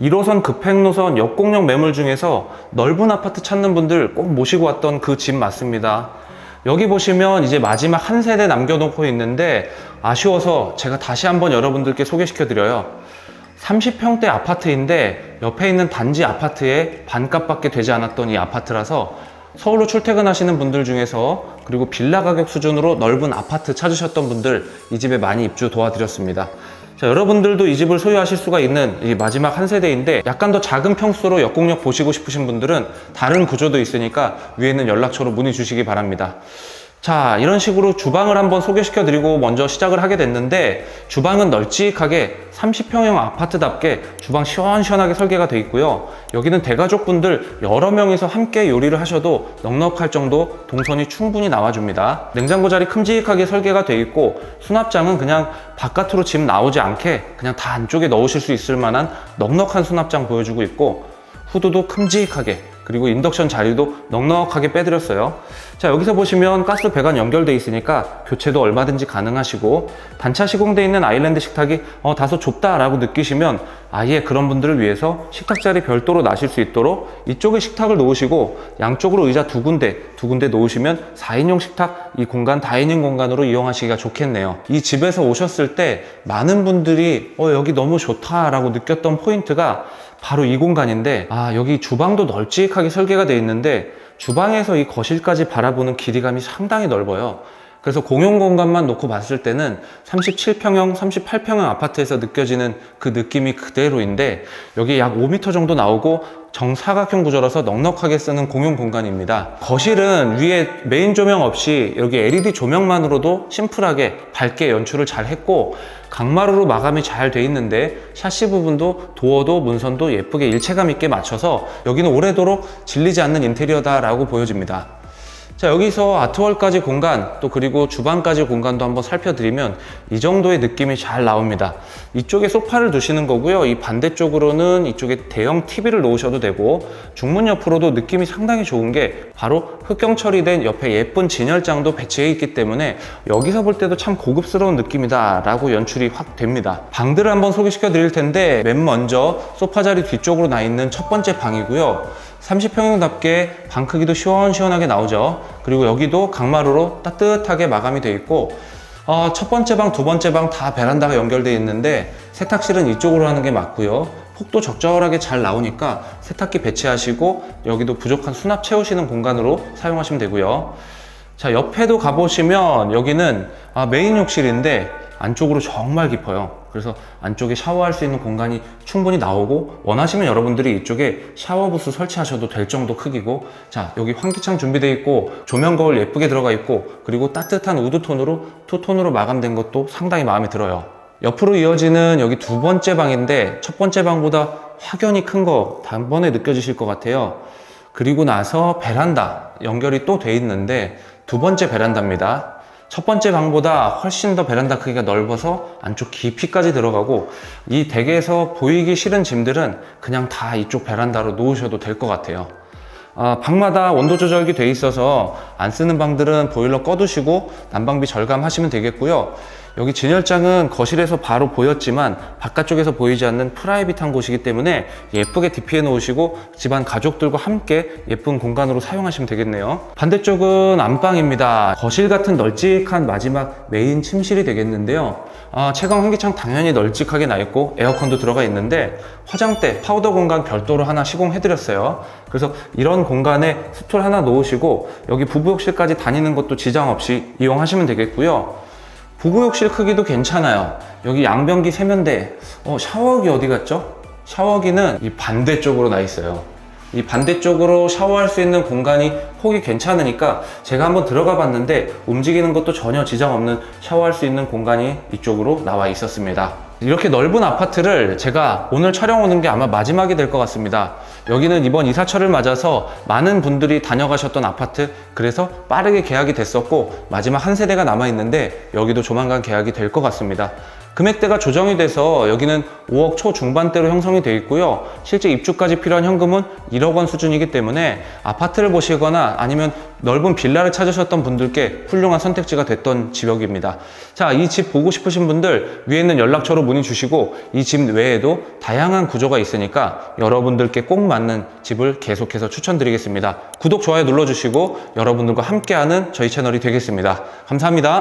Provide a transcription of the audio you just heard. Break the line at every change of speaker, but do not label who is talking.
1호선 급행노선 역곡역 매물 중에서 넓은 아파트 찾는 분들 꼭 모시고 왔던 그 집 맞습니다. 여기 보시면 이제 마지막 한 세대 남겨놓고 있는데 아쉬워서 제가 다시 한번 여러분들께 소개시켜 드려요. 30평대 아파트인데 옆에 있는 단지 아파트의 반값밖에 되지 않았던 이 아파트라서 서울로 출퇴근하시는 분들 중에서 그리고 빌라 가격 수준으로 넓은 아파트 찾으셨던 분들 이 집에 많이 입주 도와드렸습니다. 자, 여러분들도 이 집을 소유하실 수가 있는 이 마지막 한 세대인데 약간 더 작은 평수로 역공역 보시고 싶으신 분들은 다른 구조도 있으니까 위에 있는 연락처로 문의 주시기 바랍니다. 자, 이런 식으로 주방을 한번 소개시켜 드리고 먼저 시작을 하게 됐는데 주방은 널찍하게 30평형 아파트답게 주방 시원시원하게 설계가 되어 있고요. 여기는 대가족분들 여러 명이서 함께 요리를 하셔도 넉넉할 정도 동선이 충분히 나와줍니다. 냉장고 자리 큼직하게 설계가 되어 있고 수납장은 그냥 바깥으로 짐 나오지 않게 그냥 다 안쪽에 넣으실 수 있을 만한 넉넉한 수납장 보여주고 있고 후드도 큼직하게 그리고 인덕션 자리도 넉넉하게 빼드렸어요. 자, 여기서 보시면 가스 배관 연결돼 있으니까 교체도 얼마든지 가능하시고 단차 시공돼 있는 아일랜드 식탁이 어, 다소 좁다라고 느끼시면 아예 그런 분들을 위해서 식탁 자리 별도로 놔실 수 있도록 이쪽에 식탁을 놓으시고 양쪽으로 의자 두 군데, 두 군데 놓으시면 4인용 식탁 이 공간 다이닝 공간으로 이용하시기가 좋겠네요. 이 집에서 오셨을 때 많은 분들이 어, 여기 너무 좋다라고 느꼈던 포인트가 바로 이 공간인데 아 여기 주방도 널찍하게 설계가 되어 있는데 주방에서 이 거실까지 바라보는 길이감이 상당히 넓어요 그래서 공용 공간만 놓고 봤을 때는 37평형, 38평형 아파트에서 느껴지는 그 느낌이 그대로인데 여기 약 5m 정도 나오고 정사각형 구조라서 넉넉하게 쓰는 공용 공간입니다. 거실은 위에 메인 조명 없이 여기 LED 조명만으로도 심플하게 밝게 연출을 잘 했고 강마루로 마감이 잘 돼 있는데 샤시 부분도 도어도 문선도 예쁘게 일체감 있게 맞춰서 여기는 오래도록 질리지 않는 인테리어다라고 보여집니다. 자 여기서 아트월까지 공간 또 그리고 주방까지 공간도 한번 살펴드리면 이 정도의 느낌이 잘 나옵니다. 이쪽에 소파를 두시는 거고요. 이 반대쪽으로는 이쪽에 대형 TV를 놓으셔도 되고 중문 옆으로도 느낌이 상당히 좋은 게 바로 흑경 처리된 옆에 예쁜 진열장도 배치해 있기 때문에 여기서 볼 때도 참 고급스러운 느낌이다 라고 연출이 확 됩니다. 방들을 한번 소개시켜 드릴 텐데 맨 먼저 소파 자리 뒤쪽으로 나 있는 첫 번째 방이고요 30평형답게 방 크기도 시원시원하게 나오죠. 그리고 여기도 강마루로 따뜻하게 마감이 되어 있고 어, 첫 번째 방, 두 번째 방 다 베란다가 연결되어 있는데 세탁실은 이쪽으로 하는 게 맞고요. 폭도 적절하게 잘 나오니까 세탁기 배치하시고 여기도 부족한 수납 채우시는 공간으로 사용하시면 되고요. 자 옆에도 가보시면 여기는 아, 메인 욕실인데 안쪽으로 정말 깊어요. 그래서 안쪽에 샤워할 수 있는 공간이 충분히 나오고 원하시면 여러분들이 이쪽에 샤워부스 설치하셔도 될 정도 크기고 자 여기 환기창 준비되어 있고 조명 거울 예쁘게 들어가 있고 그리고 따뜻한 우드톤으로 투톤으로 마감된 것도 상당히 마음에 들어요. 옆으로 이어지는 여기 두 번째 방인데 첫 번째 방보다 확연히 큰 거 단번에 느껴지실 것 같아요. 그리고 나서 베란다 연결이 또 돼 있는데 두 번째 베란다입니다. 첫 번째 방보다 훨씬 더 베란다 크기가 넓어서 안쪽 깊이까지 들어가고 이 댁에서 보이기 싫은 짐들은 그냥 다 이쪽 베란다로 놓으셔도 될 것 같아요. 아, 방마다 온도 조절기 돼 있어서 안 쓰는 방들은 보일러 꺼두시고 난방비 절감하시면 되겠고요. 여기 진열장은 거실에서 바로 보였지만 바깥쪽에서 보이지 않는 프라이빗한 곳이기 때문에 예쁘게 DP해 놓으시고 집안 가족들과 함께 예쁜 공간으로 사용하시면 되겠네요. 반대쪽은 안방입니다. 거실 같은 널찍한 마지막 메인 침실이 되겠는데요. 아, 채광 환기창 당연히 널찍하게 나 있고 에어컨도 들어가 있는데 화장대, 파우더 공간 별도로 하나 시공해 드렸어요. 그래서 이런 공간에 스톨 하나 놓으시고 여기 부부욕실까지 다니는 것도 지장 없이 이용하시면 되겠고요. 부부욕실 크기도 괜찮아요. 여기 양변기 세면대, 어, 샤워기 어디 갔죠? 샤워기는 이 반대쪽으로 나 있어요. 이 반대쪽으로 샤워할 수 있는 공간이 폭이 괜찮으니까 제가 한번 들어가 봤는데 움직이는 것도 전혀 지장 없는 샤워할 수 있는 공간이 이쪽으로 나와 있었습니다. 이렇게 넓은 아파트를 제가 오늘 촬영 오는 게 아마 마지막이 될 것 같습니다. 여기는 이번 이사철을 맞아서 많은 분들이 다녀가셨던 아파트, 그래서 빠르게 계약이 됐었고, 마지막 한 세대가 남아 있는데, 여기도 조만간 계약이 될 것 같습니다. 금액대가 조정이 돼서 여기는 5억 초중반대로 형성이 되어 있고요. 실제 입주까지 필요한 현금은 1억 원 수준이기 때문에 아파트를 보시거나 아니면 넓은 빌라를 찾으셨던 분들께 훌륭한 선택지가 됐던 지역입니다. 자, 이 집 보고 싶으신 분들 위에 있는 연락처로 문의 주시고 이 집 외에도 다양한 구조가 있으니까 여러분들께 꼭 맞는 집을 계속해서 추천드리겠습니다. 구독, 좋아요 눌러주시고 여러분들과 함께하는 저희 채널이 되겠습니다. 감사합니다.